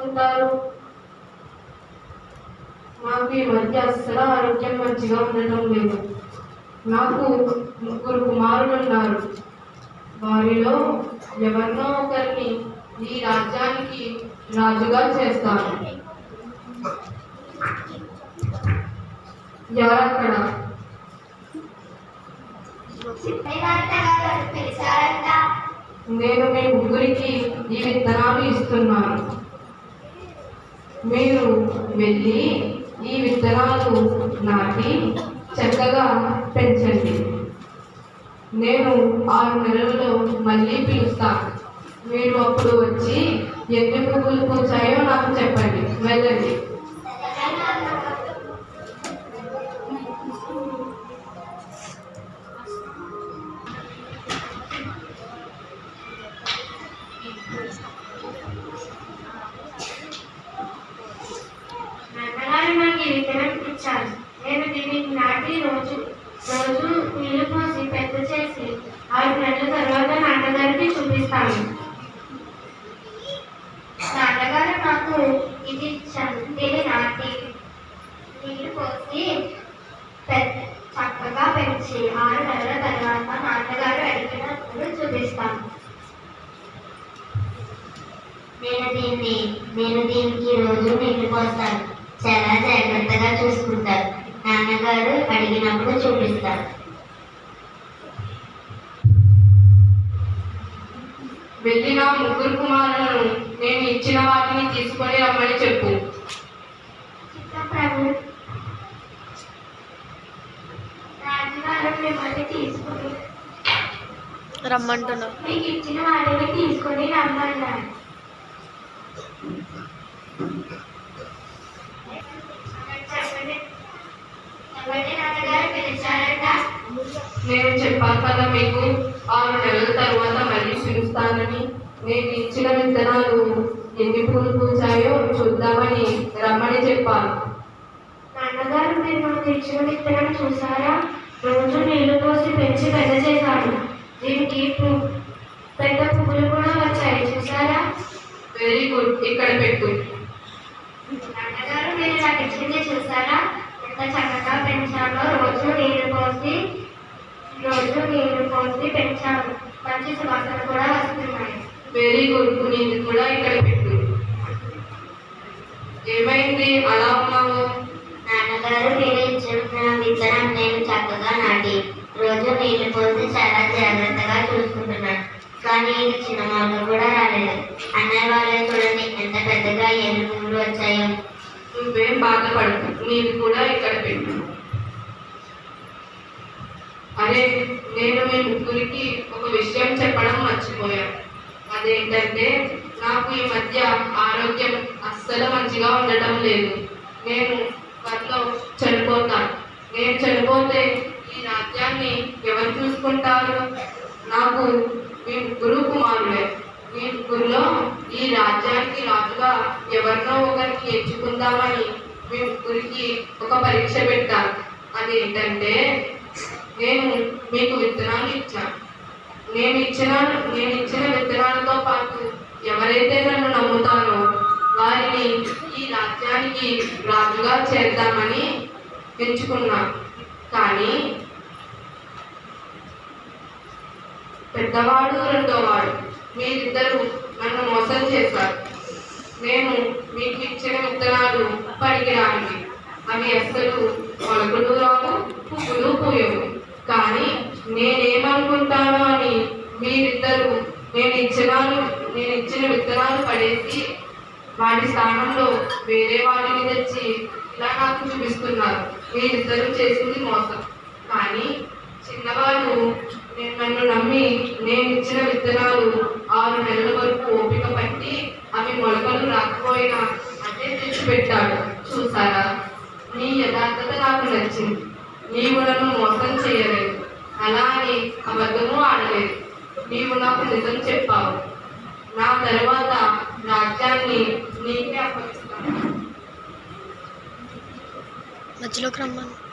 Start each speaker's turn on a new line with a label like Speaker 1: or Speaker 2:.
Speaker 1: చూసుకుంటారు. నాకు ఈ మధ్య అస్సలు ఆరోగ్యం మంచిగా ఉండటం లేదు. నాకు ముగ్గురు కుమారులు ఉన్నారు. వారిలో ఎవరినో ఒకరిని ఈ రాజ్యానికి రాజుగా చేస్తాను. ఎవరక్కడ? నేను మీ ముగ్గురికి ఈ విత్తనాలు ఇస్తున్నాను. మీరు వెళ్ళి ఈ విత్తనాలు నాటి చక్కగా పెంచండి. నేను ఆరు నెలల్లో మళ్ళీ పిలుస్తాను. మీరు అప్పుడు వచ్చి ఎన్ని పువ్వులు పూచాయో నాకు చెప్పండి. వెళ్ళండి.
Speaker 2: నేను దీనికి నాటి రోజు రోజు నీళ్ళు పోసి పెద్ద చేసి ఆరు నెలల తర్వాత నాన్నగారికి చూపిస్తాను నాన్నగారు నాకు ఇది ఇచ్చారు దీన్ని నాటి నీళ్ళు పోసి పెద్ద చక్కగా పెంచి ఆరు నెలల తర్వాత నాన్నగారు అడిగినప్పుడు చూపిస్తాను
Speaker 3: నేను దీన్ని నేను దీనికి రోజు నీళ్ళు పోస్తాను. చాలా జాగ్రత్తగా చూసుకుంటారు. నాన్నగారు అడిగినప్పుడు చూపిస్తారు.
Speaker 1: వెళ్ళిన ముగ్గురు కుమారులను నేను ఇచ్చిన వాటిని తీసుకొని రమ్మని చెప్పు.
Speaker 4: రమ్మంటున్నారు
Speaker 2: మీకు ఇచ్చిన వాటిని తీసుకొని పిలిచారట
Speaker 1: నేను చెప్పాను కదా మీకు ఆరు నెలల తర్వాత మళ్ళీ పిలుస్తానని. నేను ఇచ్చిన విత్తనాలు ఎన్ని పూలు పూచాయో చూద్దామని రమ్మని చెప్పాను.
Speaker 2: నాన్నగారు మీరు మాకు ఇచ్చిన విత్తనం చూసారా? రోజు నీళ్ళు పోసి పెంచి పెద్ద చేశాను దీనికి పెద్ద పువ్వులు కూడా వచ్చాయి చూసారా?
Speaker 1: వెరీ గుడ్ ఇక్కడ పెట్టు.
Speaker 2: నాన్నగారు మీరు నాకు ఇచ్చింది చూసారా? ఎంత చక్కగా పెంచాలో రోజు నీళ్ళు పోసి రోజు నీళ్ళు పోసి పెంచాను. మంచి సువాసన కూడా వస్తున్నాయి.
Speaker 1: Very good. నీది కూడా ఇక్కడ పెట్టు. ఏమైంది? అలా ఉన్నావు?
Speaker 3: నాన్నగారు మీరు ఇచ్చిన విత్తనం నేను చక్కగా నాటి రోజు నీళ్ళు పోసి చాలా జాగ్రత్తగా చూసుకుంటున్నాను కానీ ఇది చిన్న మొలక కూడా రాలేదు. అన్నయ్య వాళ్ళే చూడండి ఎంత పెద్దగా ఎన్ని పువ్వులు వచ్చాయో.
Speaker 1: నువ్వేం బాధపడకు. నేను కూడా ఇక్కడ పెట్టు. అరే నేను మీ ముగ్గురికి ఒక విషయం చెప్పడం మర్చిపోయాను అదేంటంటే నాకు ఈ మధ్య ఆరోగ్యం అస్సలు మంచిగా ఉండటం లేదు. నేను త్వరలో చనిపోతాను నేను చనిపోతే ఈ రాజ్యాన్ని ఎవరు చూసుకుంటారు? నాకు మీ ముగ్గురు కుమారులే. మీ ముగ్గురులో ఈ రాజ్యానికి రాజుగా ఎవరినో ఒకరికి ఎంచుకుందామని మేము ముగ్గురికి ఒక పరీక్ష పెట్టాను అది ఏంటంటే నేను మీకు విత్తనాలు ఇచ్చాను. నేను ఇచ్చిన నేను ఇచ్చిన విత్తనాలతో పాటు ఎవరైతే నన్ను నమ్ముతారో వారిని ఈ రాజ్యానికి రాజుగా చేద్దామని పెంచుకున్నా కానీ పెద్దవాడు రెండోవాడు మీరిద్దరూ నన్ను మోసం చేశారు. నేను మీకు ఇచ్చిన విత్తనాలు పనికిరానివి అవి అస్సలు మొలకలు రావు పువ్వులు పూయవు. కానీ నేనేమనుకుంటాను అని మీరిద్దరూ నేను ఇచ్చినాను నేను ఇచ్చిన విత్తనాలు పడేసి వాటి స్థానంలో వేరే వాటిని తెచ్చి ఇలా నాకు చూపిస్తున్నారు. మీరిద్దరూ చేసింది మోసం. కానీ చిన్నవాళ్ళు నేను నన్ను నమ్మి నేను ఇచ్చిన విత్తనాలు ఆరు నెలల వరకు పోయినా అదే తెచ్చిపెట్టాడు. చూసారా నీ యథార్థత నాకు నచ్చింది. నీవు నన్ను మోసం చేయలేదు. అలా అని అబద్ధము ఆడలేదు. నీవు నాకు నిజం చెప్పావు. నా తర్వాత రాజ్యాన్ని నీకే అప్పగిస్తాను.
Speaker 4: మధ్యలోకి రమ్మను.